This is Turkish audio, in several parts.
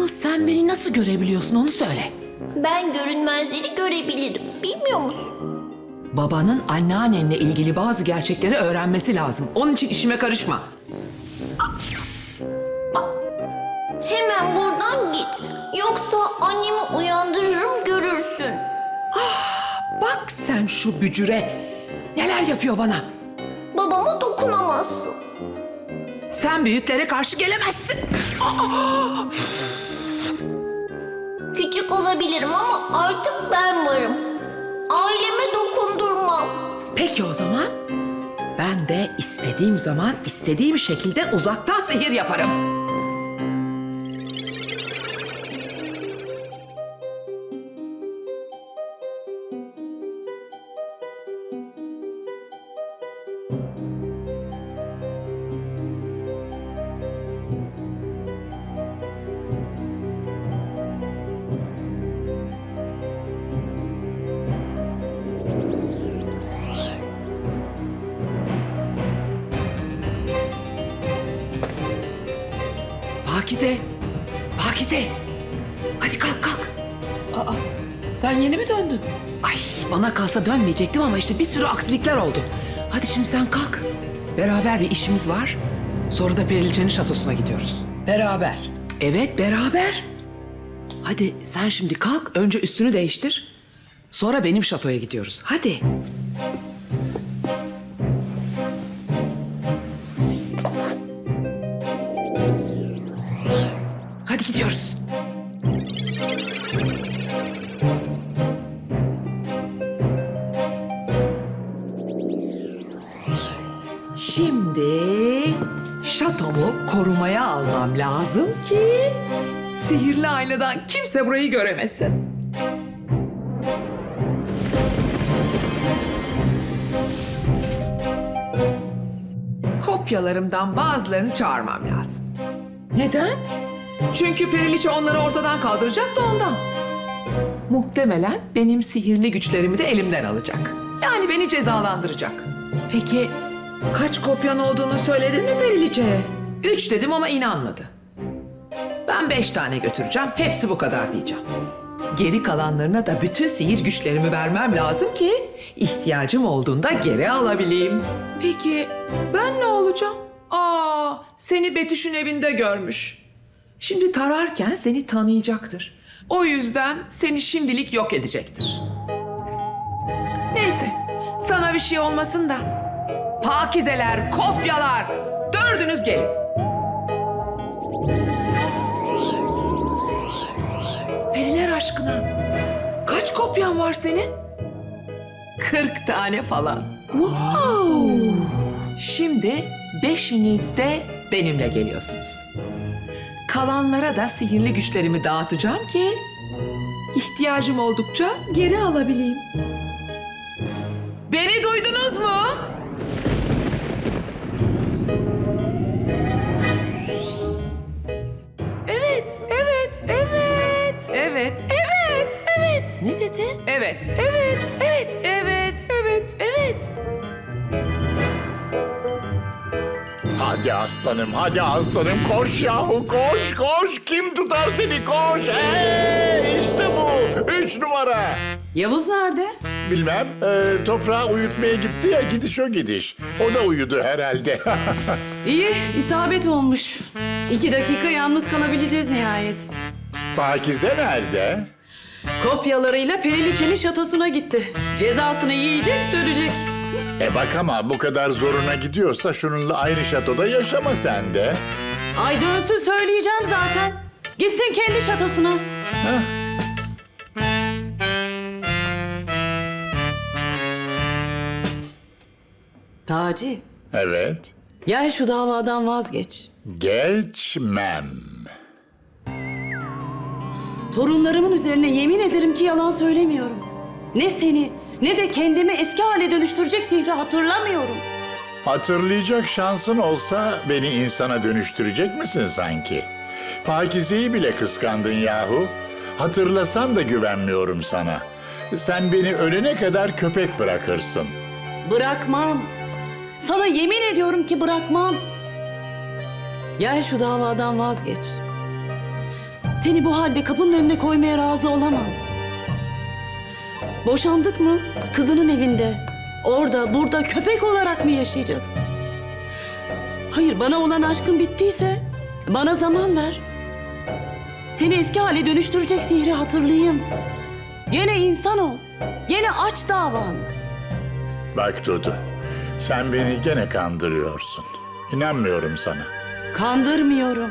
Asıl sen beni nasıl görebiliyorsun onu söyle. Ben görünmezleri görebilirim. Bilmiyor musun? Babanın anneannenle ilgili bazı gerçekleri öğrenmesi lazım. Onun için işime karışma. Hemen buradan git. Yoksa annemi uyandırırım görürsün. Bak sen şu bücüre. Neler yapıyor bana. Babama dokunamazsın. Sen büyüklere karşı gelemezsin. Küçük olabilirim ama artık ben varım. Aileme dokundurmam. Peki o zaman ben de istediğim zaman istediğim şekilde uzaktan sihir yaparım. Pakize, Pakize. Hadi kalk kalk. Aa, sen yeni mi döndün? Ay bana kalsa dönmeyecektim ama işte bir sürü aksilikler oldu. Hadi şimdi sen kalk. Beraber bir işimiz var. Sonra da Periliçe'nin şatosuna gidiyoruz. Beraber. Evet beraber. Hadi sen şimdi kalk. Önce üstünü değiştir. Sonra benim şatoya gidiyoruz. Hadi almam lazım ki sihirli aynadan kimse burayı göremesin. Kopyalarımdan bazılarını çağırmam lazım. Neden? Çünkü Periliçe onları ortadan kaldıracak da ondan. Muhtemelen benim sihirli güçlerimi de elimden alacak. Yani beni cezalandıracak. Peki kaç kopyan olduğunu söyledin mi Periliçe'ye? Üç dedim ama inanmadı. Ben beş tane götüreceğim. Hepsi bu kadar diyeceğim. Geri kalanlarına da bütün sihir güçlerimi vermem lazım ki ihtiyacım olduğunda geri alabileyim. Peki ben ne olacağım? Aa, seni Betüş'ün evinde görmüş. Şimdi tararken seni tanıyacaktır. O yüzden seni şimdilik yok edecektir. Neyse, sana bir şey olmasın da. Pakizeler, kopyalar, dördünüz gelin. Aşkına, kaç kopyan var senin? Kırk tane falan. Wow! Şimdi beşiniz de benimle geliyorsunuz. Kalanlara da sihirli güçlerimi dağıtacağım ki ihtiyacım oldukça geri alabileyim. Beni duydunuz mu? Evet, evet, evet, evet, evet, evet. Hadi aslanım, hadi aslanım. Koş yahu, koş, koş. Kim tutar seni, koş. Hey, işte bu. Üç numara. Yavuz nerede? Bilmem, e, toprağı uyutmaya gitti ya, gidiş o gidiş. O da uyudu herhalde. İyi, isabet olmuş. İki dakika yalnız kalabileceğiz nihayet. Pakize nerede? Kopyalarıyla Periliçe'nin şatosuna gitti. Cezasını yiyecek, dönecek. E bak ama bu kadar zoruna gidiyorsa şununla aynı şatoda yaşama sen de. Ay dönsün söyleyeceğim zaten. Gitsin kendi şatosuna. Heh. Taci, Evet, gel şu davadan vazgeç. geçmem. Torunlarımın üzerine yemin ederim ki yalan söylemiyorum. Ne seni ne de kendimi eski hale dönüştürecek sihri hatırlamıyorum. Hatırlayacak şansın olsa beni insana dönüştürecek misin sanki? Pakize'yi bile kıskandın yahu. Hatırlasan da güvenmiyorum sana. Sen beni ölene kadar köpek bırakırsın. Bırakmam. Sana yemin ediyorum ki bırakmam. Gel şu davadan vazgeç. Seni bu halde kapının önüne koymaya razı olamam. Boşandık mı? Kızının evinde. Orada, burada köpek olarak mı yaşayacaksın? Hayır, bana olan aşkın bittiyse bana zaman ver. Seni eski hale dönüştürecek sihri hatırlayayım. Gene insan ol. Gene aç davanı. Bak Dudu, sen beni gene kandırıyorsun. İnanmıyorum sana. Kandırmıyorum.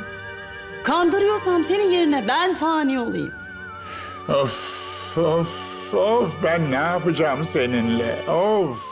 Kandırıyorsam senin yerine ben fani olayım. Of, of, of ben ne yapacağım seninle? Of.